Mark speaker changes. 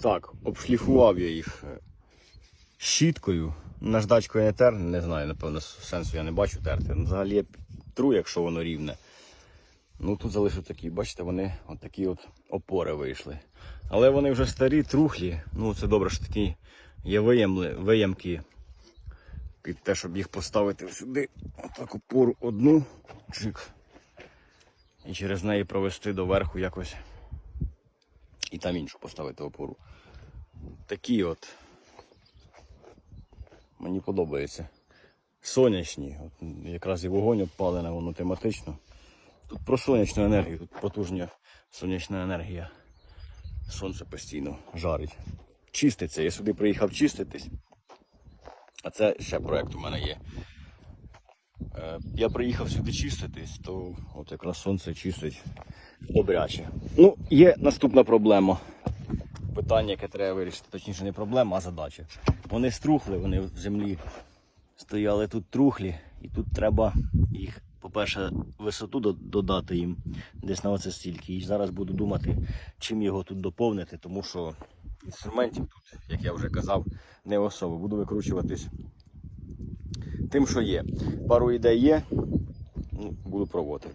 Speaker 1: Так, обшліфував я їх е, щіткою. Наждачкою не тер, не знаю, напевно, сенсу я не бачу терти. Ну, Взагалі я тру, якщо воно рівне. Ну тут залишив такі, бачите, вони от такі от опори вийшли. Але вони вже старі, трухлі. Ну це добре, що такі є виямли, виямки під те, щоб їх поставити сюди. Отак опору одну, чик. І через неї провести доверху якось. І там іншу поставити опору. Такі от. Мені подобається. Сонячні. От, якраз і вогонь опалене, воно тематично. Тут про сонячну енергію, тут потужня сонячна енергія. Сонце постійно жарить. Чиститься. Я сюди приїхав чиститись. А це ще проєкт у мене є. Е, Я приїхав сюди чиститись, то от якраз сонце чистить добряче. Ну, є наступна проблема. Питання, яке треба вирішити, точніше не проблема, а задача. Вони струхли, вони в землі стояли тут трухлі, і тут треба їх, по-перше, висоту додати їм десь на оце стільки. І зараз буду думати, чим його тут доповнити, тому що інструментів тут, як я вже казав, не особо. Буду викручуватись тим, що є. Пару ідей є, ну, буду пробувати.